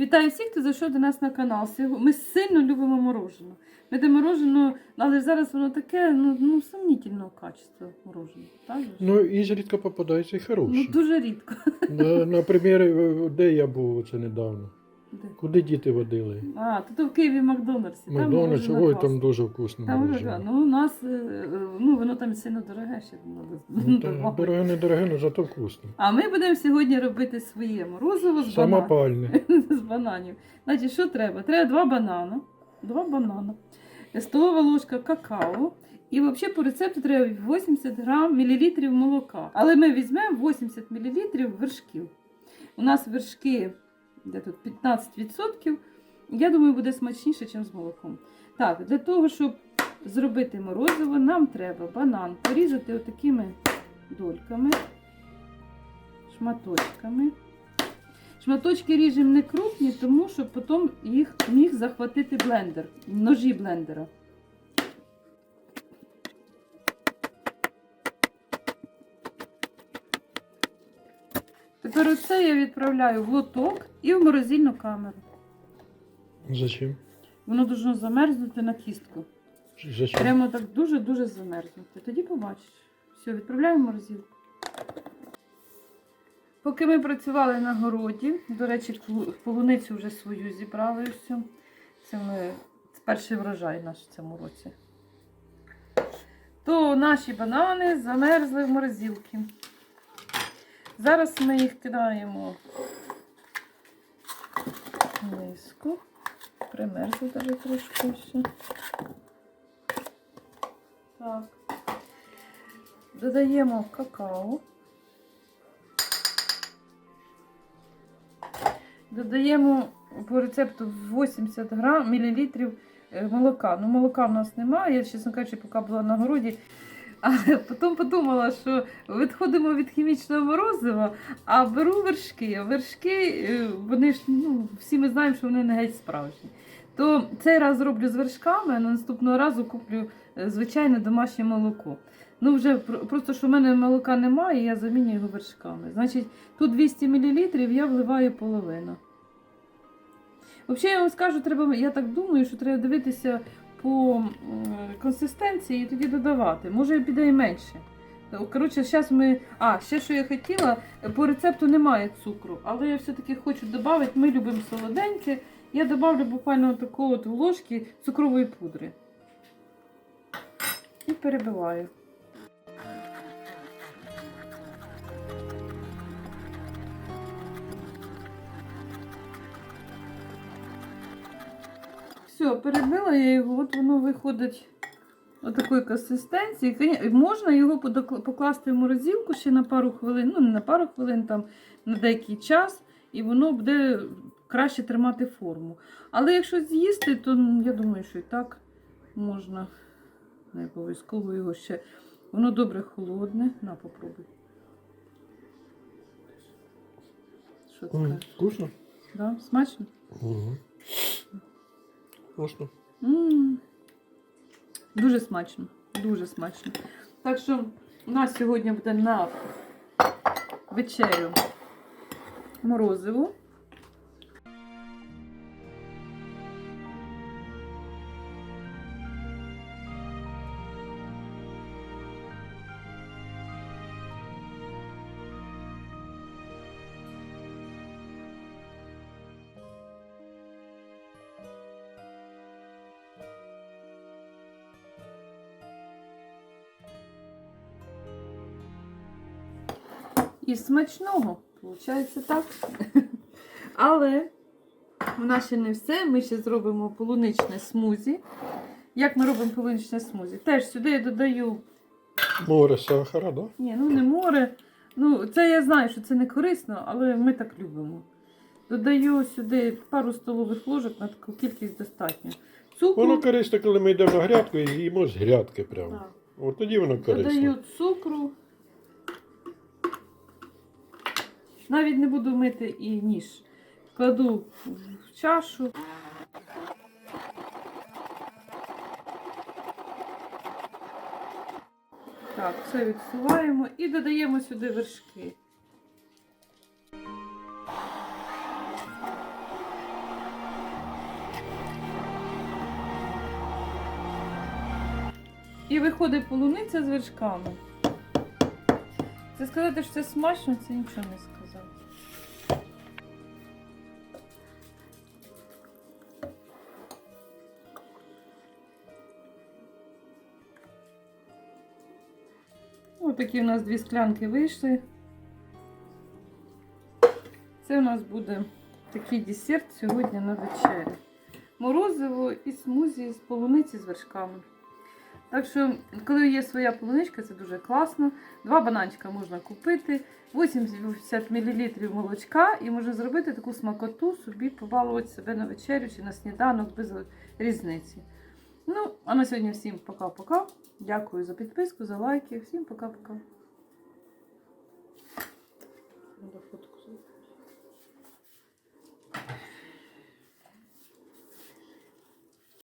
Вітаю всіх, хто зайшов до нас на канал. Ми сильно любимо морожене. Ми те морожене, але зараз воно таке, ну, ну сумнітельного качества мороженого. Так? і ж? Ну, ізрідка попадається і ну дуже рідко. На, наприклад, е, де я був це недавно? Де? Куди діти водили? А, тут в Києві Макдональдсі. Макдональдс, морожене ой, там дуже вкусно. Там вже, ну, у нас, е, е, ну, воно там сильно дороге, ще Ну, та, дороге, не дороге, але зато вкусно. А ми будемо сьогодні робити своє морозиво з бананів. Самопальне. з бананів. Значить, що треба? Треба два банана. Два банана. Столова ложка какао. І взагалі по рецепту треба 80 грам мілілітрів молока. Але ми візьмемо 80 мілілітрів вершків. У нас вершки де тут 15%. Я думаю, буде смачніше, ніж з молоком. Так, для того, щоб зробити морозиво, нам треба банан порізати отакими дольками, шматочками. Шматочки ріжемо не крупні, тому що потім їх міг захватити блендер, ножі блендера. Тепер оце я відправляю в лоток і в морозильну камеру. Зачем? Воно должно замерзнути на кістку. Зачем? Прямо так дуже-дуже замерзнути. Тоді побачиш. Все, відправляємо в морозилку. Поки ми працювали на городі, до речі, полу- полуницю вже свою зібрали всю. Це ми це перший врожай наш в цьому році. То наші банани замерзли в морозилки. Зараз ми їх кидаємо в миску. Примерзли навіть трошки все. Так. Додаємо какао. Додаємо по рецепту 80 грам, мілілітрів е, молока. Ну, молока в нас немає, я, чесно кажучи, поки була на городі. А потім подумала, що відходимо від хімічного морозива, а беру вершки. А вершки, е, вони ж, ну, всі ми знаємо, що вони не геть справжні. То цей раз зроблю з вершками, а наступного разу куплю е, звичайне домашнє молоко. Ну, вже просто що в мене молока немає, я замінюю його вершками. Значить, тут 200 мл, я вливаю половину. Взагалі, я вам скажу, треба, я так думаю, що треба дивитися по консистенції і тоді додавати. Може, піде і менше. Коротше, зараз ми. А, ще що я хотіла, по рецепту немає цукру, але я все-таки хочу додати, ми любимо солоденьке. Я додавлю буквально такого от в ложки цукрової пудри. І перебиваю. Все, перебила я його, от воно виходить отакої консистенції. Можна його покласти в морозилку ще на пару хвилин, ну не на пару хвилин, там на деякий час, і воно буде краще тримати форму. Але якщо з'їсти, то я думаю, що і так можна. Не обов'язково його ще. Воно добре холодне. На, попробуй. Що М. Вкусно? Да? Смачно? Угу. Вкусно. М. Дуже смачно. Дуже смачно. Так що у нас сьогодні буде на вечерю морозиво. І смачного, виходить так. Але у нас ще не все. Ми ще зробимо полуничне смузі. Як ми робимо полуничне смузі? Теж сюди я додаю, Море сахара, да? ні, ну не море. Ну, це я знаю, що це не корисно, але ми так любимо. Додаю сюди пару столових ложок, на таку кількість достатньо. Цукру. Воно корисно, коли ми йдемо на грядку і їмо з грядки прямо. Так. От тоді воно Додаю цукру. Навіть не буду мити і ніж. Кладу в чашу. Так, все відсуваємо і додаємо сюди вершки. І виходить полуниця з вершками. Це сказати, що це смачно, це нічого не сказати. Ось такі у нас дві склянки вийшли. Це у нас буде такий десерт сьогодні на вечерю. Морозиво і смузі з полуниці з вершками. Так що, коли є своя полуничка, це дуже класно. Два бананчика можна купити, 80 мл молочка і можна зробити таку смакоту, собі побалувати себе на вечерю чи на сніданок без різниці. Ну, а на сьогодні всім пока-пока. Дякую за підписку, за лайки. Всім пока-пока.